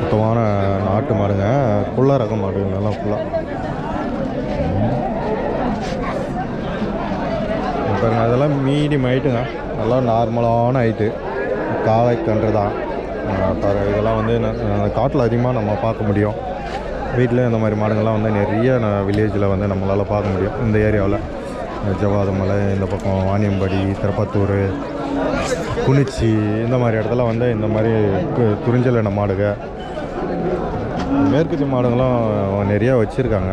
சுத்தமான நாட்டு மாடுங்க. குள்ள ரக மாடுங்க நல்லா ஃபுல்லாக பாருங்க அதெல்லாம் மீடியம் ஹைட்டுங்க நல்லா நார்மலான ஹைட்டு காளை கன்று தான். பாரு இதெல்லாம் வந்து காட்டில் அதிகமாக நம்ம பார்க்க முடியும். வீட்டில் இந்த மாதிரி மாடுங்கள்லாம் வந்து நிறைய வில்லேஜில் வந்து நம்மளால் பார்க்க முடியும். இந்த ஏரியாவில். ஜவாதமலை இந்த பக்கம் வாணியம்படி திருப்பத்தூர் குனிச்சி இந்த மாதிரி இடத்துல வந்து இந்த மாதிரி கு- துறிஞ்சல் இன மேற்கத்திய மாடுங்களும் நிறையா வச்சுருக்காங்க.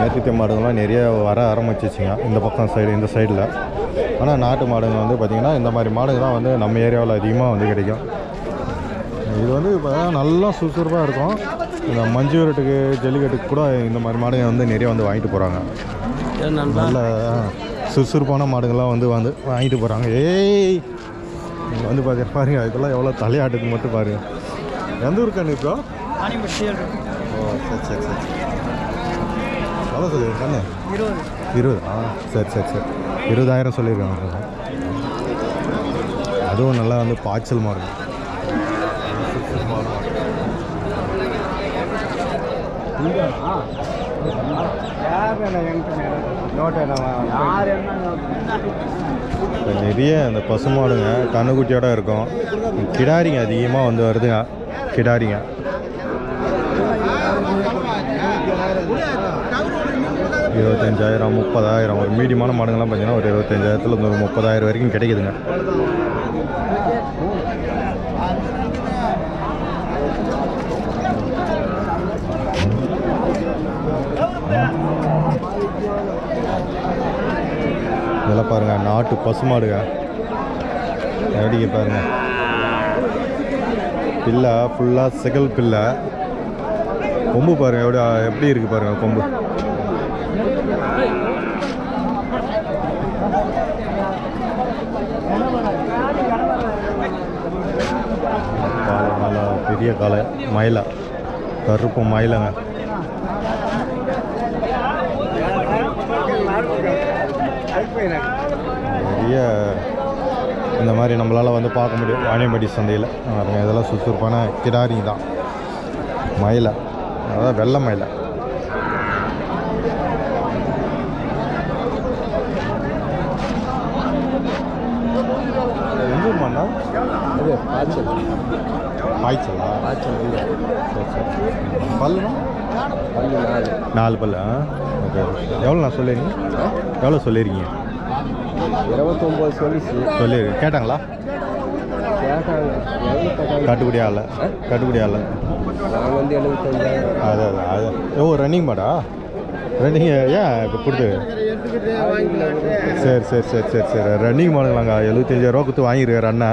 மேற்கத்திய மாடுங்கள்லாம் நிறைய வர ஆரம்பிச்சிச்சுங்க இந்த பக்கம் சைடு இந்த சைடில் ஆனால் நாட்டு மாடுங்க வந்து பார்த்திங்கன்னா இந்த மாதிரி மாடுங்க தான் வந்து நம்ம ஏரியாவில் அதிகமாக வந்து கிடைக்கும். இது வந்து இப்போ நல்லா சுறுசுறுப்பாக இருக்கும். இந்த மஞ்சு விரட்டுக்கு ஜல்லிக்கட்டுக்கு கூட இந்த மாதிரி மாடுங்க வந்து நிறைய வந்து வாங்கிட்டு போகிறாங்க நல்ல சுறுசுறுப்பான மாடுங்கள்லாம் வந்து வந்து வாங்கிட்டு போகிறாங்க ஏய் வந்து பாரு பாருங்க இதெல்லாம் எவ்வளோ தலையாட்டுக்கு மட்டும் பாருங்க. எந்த ஊர் கண்ணு இப்போ ஓ சரி சரி சரி. எவ்வளோ சொல்லுங்க கண்ணு? இருபது. ஆ சரி சரி சரி. இருபதாயிரம் சொல்லியிருக்காங்க அதுவும் நல்லா வந்து பாய்ச்சல் இப்போ நிறைய இந்த பசுமாடுங்க கண்ணுக்குட்டியோட இருக்கும். கிடாரிங்க அதிகமாக வந்து வருதுங்க. கிடாரிங்க. இருபத்தஞ்சாயிரம் முப்பதாயிரம். ஒரு மீடியமான மாடுங்கள்லாம் பார்த்தீங்கன்னா ஒரு இருபத்தஞ்சாயிரத்துல ஒரு முப்பதாயிரம் வரைக்கும் கிடைக்குதுங்க. இதெல்லாம் பாருங்க நாட்டு பசுமாடுங்க எப்படிங்க பாருங்க. பிள்ளை ஃபுல்லாக செகல் பில்லை கொம்பு பாருங்க எப்படி எப்படி இருக்குது பாருங்க கொம்பு? காலை நல்லா பெரிய காலை மயிலா. கருப்பு மயிலங்க. நிறைய இந்த மாதிரி நம்மளால் வந்து பார்க்க முடியும். வாணியம்பட்டி சந்தையில். இதெல்லாம் சுறுசுறுப்பான கிடாரி தான். மயிலை. அதான் வெள்ளை மயிலை எந்த ஊர் மண்ணா காய்ச்சல் காய்ச்சல் இல்லை. சரி சரி பல்லுனா பல்லு? நாலு நாலு பல்லு ஓகே எவ்வளோ நான் சொல்லிருக்கீங்க எவ்வளோ சொல்லியிருக்கீங்க இருபத்தொம்போது சொல்லிச்சு. சொல்லியிருக்கேன் கேட்டாங்களா? கட்டுப்படி ஆகல கட்டுப்படி ஆகல நாங்கள் வந்து எழுபத்தஞ்சாயிரம். அது அது அது ஓ ரன்னிங் மாடா? ரன்னிங் ஏன் இப்போ கொடுத்து? சரி சரி சரி சரி சரி. ரன்னிங் மாடுங்களாங்க எழுபத்தஞ்சாயிரம் ரூபா கொடுத்து வாங்கியிருக்காரு அண்ணா.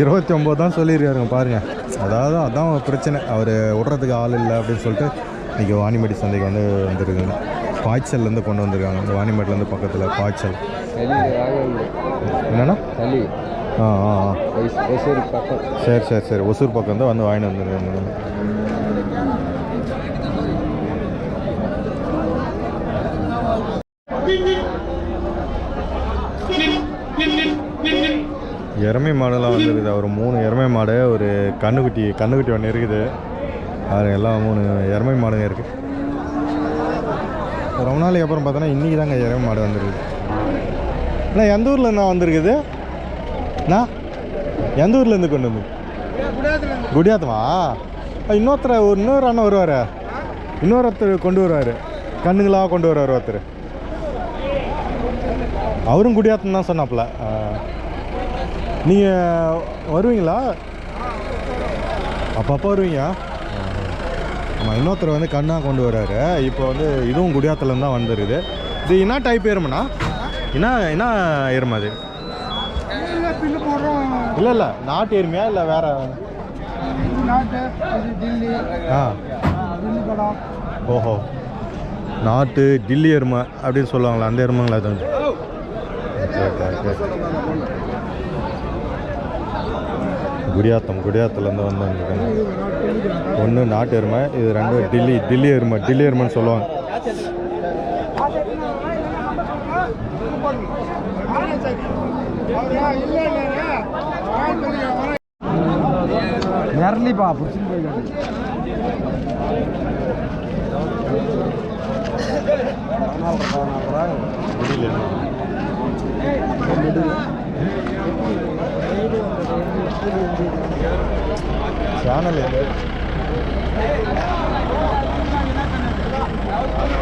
இருபத்தி ஒம்பது தான் சொல்லியிருக்காருங்க பாருங்க. அதாவது அதான் பிரச்சனை. அவர் விட்றதுக்கு ஆள் இல்லை அப்படின்னு சொல்லிட்டு இன்றைக்கி வாணிமடி சந்தைக்கு வந்து வந்துருக்குங்க. பாய்ச்சல்லேருந்து கொண்டு வந்திருக்காங்க. இந்த வாணிமேட்லேருந்து பக்கத்தில் பாய்ச்சல். சளி ஆ ஆ சரி சரி சரி. ஒசூர் பக்கம் தான் வந்து வாங்கிட்டு வந்துருக்காங்க. எருமை மாடெல்லாம் வந்துருக்குது. ஒரு மூணு எருமை மாடு ஒரு கண்ணுக்குட்டி கண்ணுக்குட்டி ஒன்று இருக்குது. அது எல்லாம் மூணு எருமை மாடுங்க இருக்குது ரொம்ப நாளைக்கு அப்புறம் பார்த்தோன்னா இன்றைக்கி தாங்க எருமை மாடு வந்துருக்குது. அண்ணா எந்த ஊரில் என்ன வந்திருக்குது? அண்ணா எந்த ஊர்லேருந்து கொண்டு வந்து குடியாத்தமா? இன்னொருத்தர் ஒரு இன்னொரு அண்ணன் வருவார். இன்னொருத்தர் கொண்டு வருவார். கண்ணுங்களாக கொண்டு வருவார் ஒருத்தர். அவரும் குடியாத்தம் தான் சொன்னாப்புல. நீங்கள் வருவீங்களா? அப்பப்போ வருவீங்க. ஆமாம் இன்னொருத்தர் வந்து கண்ணாக கொண்டு வர்றாரு இப்போ வந்து இதுவும் குடியாத்துலேருந்து தான் வந்துருக்குது இது என்ன டைப் எருமைண்ணா? என்ன என்ன எருமை அது? இல்லை இல்லை. நாட்டு எருமையா இல்லை வேற? ஆ. ஓஹோ. நாட்டு டில்லி எருமை அப்படின்னு சொல்லுவாங்களா அந்த எருமைங்களா அது? Okay okay. குடியாத்தம் குடியாத்துலேருந்து வந்து வந்துருக்காங்க ஒன்று நாட்டு எருமை இது ரெண்டு டில்லி டில்லி எருமை டில்லி எருமைன்னு சொல்லுவாங்க. விரலிப்பா பிடிச்சிட்டு போய் சேனல்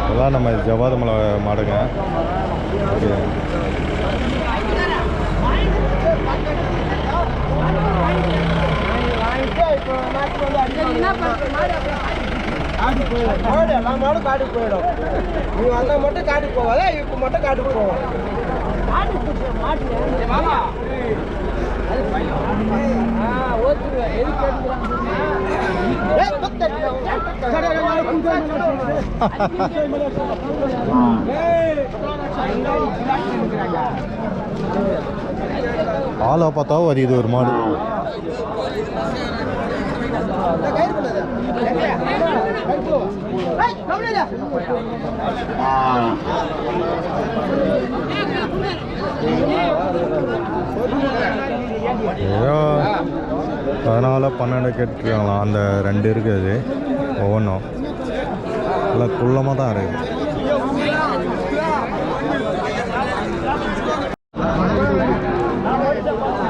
அதான் நம்ம ஜவாத மலை மாடுங்க. ஓகே. மாடு எல்லா மாடும் காட்டுக்கு போயிடும். நீ வந்தா மட்டும் காட்டுக்கு போவாத இப்ப மட்டும் காட்டுக்கு போவோம் ஆளா பார்த்தா வரியுது ஒரு மாடு. ஏதோ பதினாலு பன்னெண்டு கேட்டுருக்காங்களாம் அந்த ரெண்டு இருக்குது ஒவ்வொன்றும். எல்லாம் குள்ளமாக தான் இருக்குது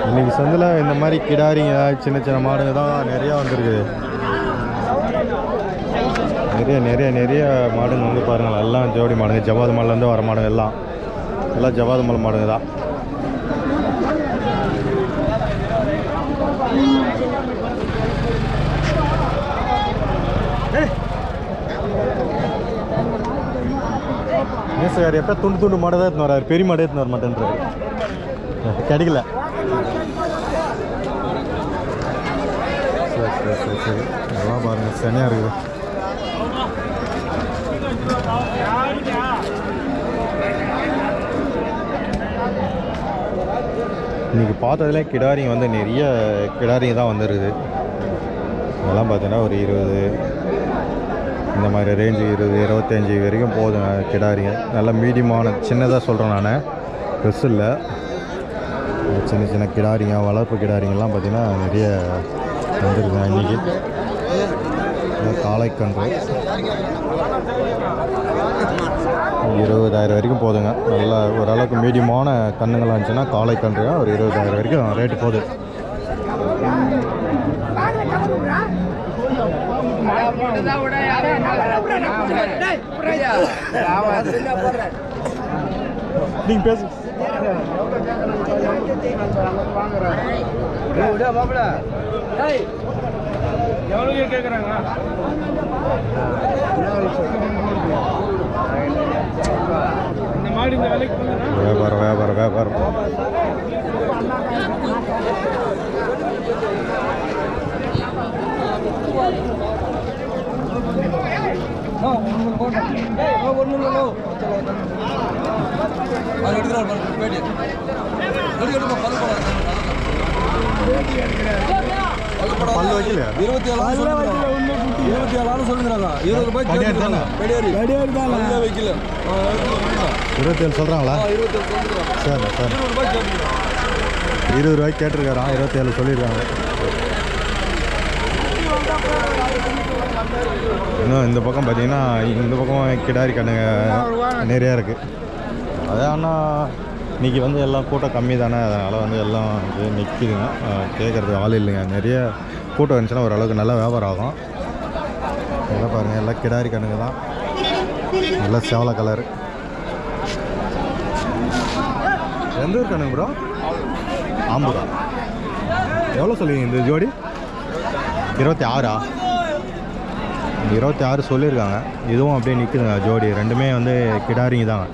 இன்னைக்கு சந்தில் இந்த மாதிரி கிடாரிங்க சின்ன சின்ன மாடுங்க தான் நிறையா வந்திருக்குது நிறைய நிறைய நிறைய மாடுங்க வந்து பாருங்களேன். எல்லாம் ஜோடி மாடுங்க ஜவாது மலைலேருந்து வர மாடுங்க எல்லாம். எல்லாம் ஜவாது மலை மாடுங்க தான். மிஸ் சார் எப்போ துண்டு துண்டு மாடை தான் எடுத்துன்னு வர்றார் பெரிய மாடு எடுத்து வர மாட்டேன்றாரு. கிடைக்கல. சரி சரி சரி சரி. அதெல்லாம் பாருங்கள் சனியாக இருக்குது. இன்றைக்கி பார்த்ததுல கிடாரிங்க வந்து நிறைய கிடாரிங்க தான் வந்துருக்குது. இதெல்லாம் பார்த்தீங்கன்னா ஒரு இருபது இந்த மாதிரி ரேஞ்சு இருபது இருபத்தஞ்சி வரைக்கும் போதுங்க கிடாரிங்க நல்ல மீடியமான சின்னதாக சொல்கிறேன் நான். பெருசு இல்லை. சின்ன சின்ன கிடாரிங்க வளர்ப்பு கிடாரிங்கெல்லாம் பார்த்திங்கன்னா நிறைய வந்துருக்குங்க இன்றைக்கி காளைக்கன்று. இருபதாயிரம் வரைக்கும் போதுங்க. நல்லா ஓரளவுக்கு மீடியமான கண்ணுங்களாக இருந்துச்சுன்னா காளைக்கன்றுங்க ஒரு இருபதாயிரம் வரைக்கும் ரேட்டு போகுது. நீங்க பேசு. எவ்வளவு கேக்குறாங்க இந்த மாடு இந்த விலைக்கு போகுதுன்னா வியாபாரம் வியாபாரம். வியாபாரம் பல்லு வைக்கலையா? இருபத்தி ஏழு இருபத்தி ஏழு சொல்லுங்கிறாங்க இருபது ரூபாய் தானே? கடியாரி கடியாரி தான்? வைக்கல. இருபத்தேழு சொல்கிறாங்களா இருபத்தி ஏழு சொல்லுங்கிறாங்க சரி சரி இருபது ரூபாய்க்கு கேட்டிருக்காராம் இருபத்தேழு சொல்லியிருக்காங்க. இன்னும் இந்த பக்கம் பார்த்தீங்கன்னா இந்த பக்கம் கிடாரி கண்ணுங்க நிறையா இருக்குது அதான் ஆனால் இன்றைக்கி வந்து எல்லாம் கூட்டம் கம்மி தானே அதனால் வந்து எல்லாம் வந்து நிற்கிதுங்க கேட்குறதுக்கு ஆள் இல்லைங்க. நிறைய கூட்டம் இருந்துச்சுன்னா ஓரளவுக்கு நல்லா வியாபாரம் ஆகும். எல்லாம் பாருங்கள் எல்லாம் கிடாரி கண்ணுங்க தான். நல்லா சேவலை கலர் எந்த ஊர் கண்ணுங்க ப்ரோ ஆம்பூரா. எவ்வளோ சொல்லுவீங்க இந்த ஜோடி? இருபத்தி ஆறா? இருபத்தி ஆறு சொல்லியிருக்காங்க. இதுவும் அப்படியே நிற்குதுங்க ஜோடி. ரெண்டுமே வந்து கிடாரிங்க தான்